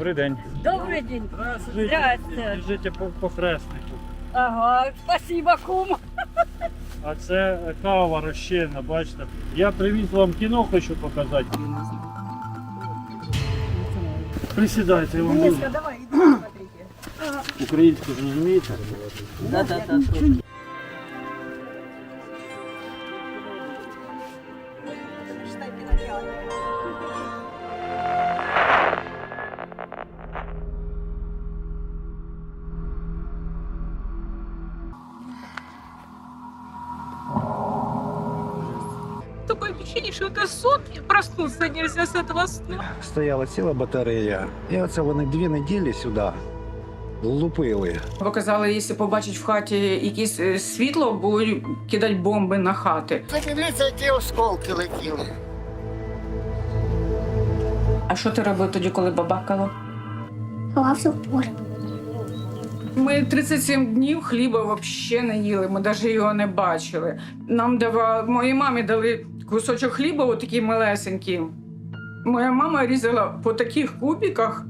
Добрий день. Добрый день. Здравствуйте. Здравствуйте. Біжите по, по хреснику. Ага, спасибо, кум. А це кава розчинна, бачите. Я привіз вам кіно, хочу показати. Присідайте, я вам буду. Українську ж розумієте? Да, да, да. Такое ощущение, что это сон, и проснуться нельзя с этого сна. стояла ціла батарея. І оце вони дві неділі сюди лупили. Бо казали, якщо побачать в хаті якесь е, світло, будуть кидати бомби на хати. Подивіться, які осколки летіли. А що ти робив тоді, коли бабакало? Ховався в полі. Ми 37 днів хліба взагалі не їли, ми навіть його не бачили. Нам давали, моїй мамі дали кусочок хліба, отакий малесенький. Моя мама різала по таких кубиках.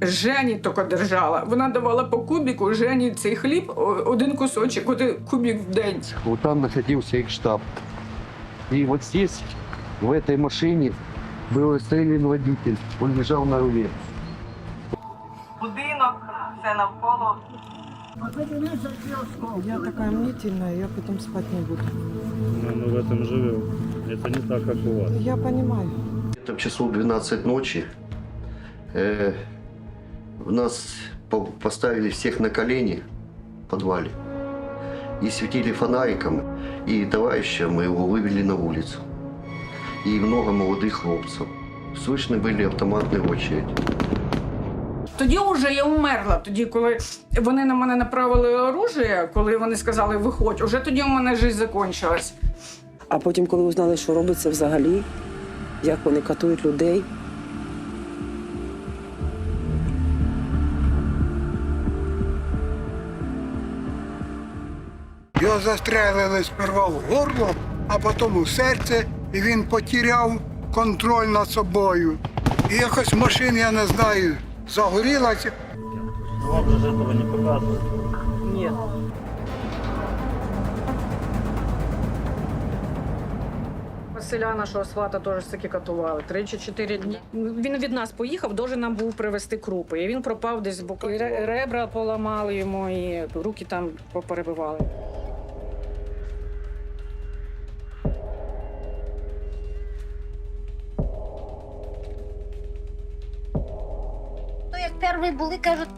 Жені тільки держала. Вона давала по кубику Жені цей хліб, один кусочок, один кубик в день. Вот там находился их штаб. И вот здесь, в этой машине, был расстрелян водитель. Он лежал на руле. Я такая мнительная, я потом спать не буду. Ну, мы в этом живем. Это не так, как у вас. Я понимаю. Там часов 12 ночи э, в нас по- поставили всех на колени в подвале и светили фонариком. И товарища мы его вывели на улицу. И много молодых хлопцев. Слышны были автоматные очереди. Тоді вже я умерла. Тоді, коли вони на мене направили оружие, коли вони сказали виходь, уже тоді у мене життя закінчилась. А потім, коли узнали, що робиться взагалі, як вони катують людей, Його застрелили сперва в горло, а потім у серце, і він потеряв контроль над собою. І якось машина, я не знаю, загорілася. Вам же этого не показывают. ні. Василя нашого свата теж таки катували. Три чи чотири дні. Він від нас поїхав, дуже нам був привезти крупи. І він пропав десь боку. І ребра поламали йому, і руки там поперебивали. Перші були, кажуть,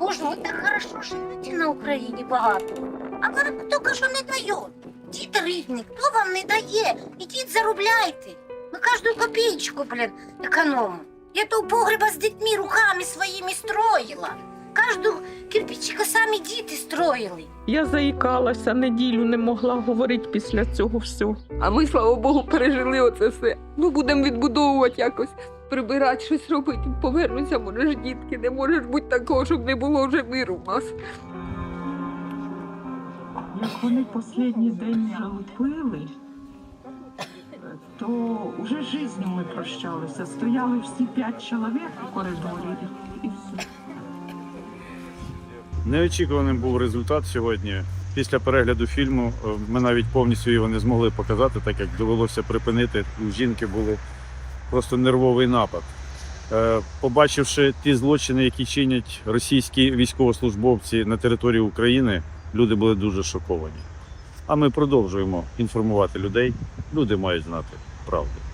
боже, ви так хорошо живете на Україні багато. А вони тільки що не дають. Дід рідний, хто вам не дає? Ідіть заробляйте. Ми кожну копійку, блін, економимо. Я то у погреба з дітьми руками своїми строїла. Кожну кирпичика самі діти строїли. Я заїкалася, неділю не могла говорити після цього всього. А ми, слава Богу, пережили оце все. Ну, будемо відбудовувати якось, прибирати, щось робити. Повернуся, може ж дітки, не може ж бути такого, щоб не було вже миру в нас. Як вони останній день вже лупили, то вже життю ми прощалися. Стояли всі п'ять чоловік у коридорі і все. Неочікуваним був результат сьогодні. Після перегляду фільму е, ми навіть повністю його не змогли показати, так як довелося припинити. У жінки був просто нервовий напад. Е, Побачивши ті злочини, які чинять російські військовослужбовці на території України, люди були дуже шоковані. А ми продовжуємо інформувати людей. Люди мають знати правду.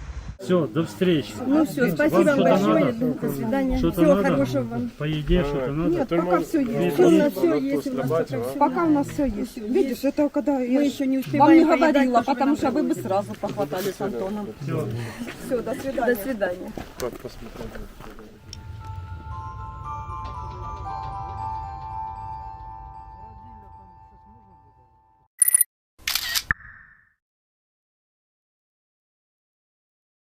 Все, до встречи. Ну все, спасибо вам большое. До свидания. Что-то Всего надо? хорошего вам. По еде что-то надо? Нет, пока все есть. У нас все есть. у нас пока всё Пока у нас все есть. Видишь, это когда Мы я еще не вам успеваем не поедать, говорила, потому потому что что вы бы сразу похватали с Антоном. Все. Все, до свидания. До свидания. Как посмотреть?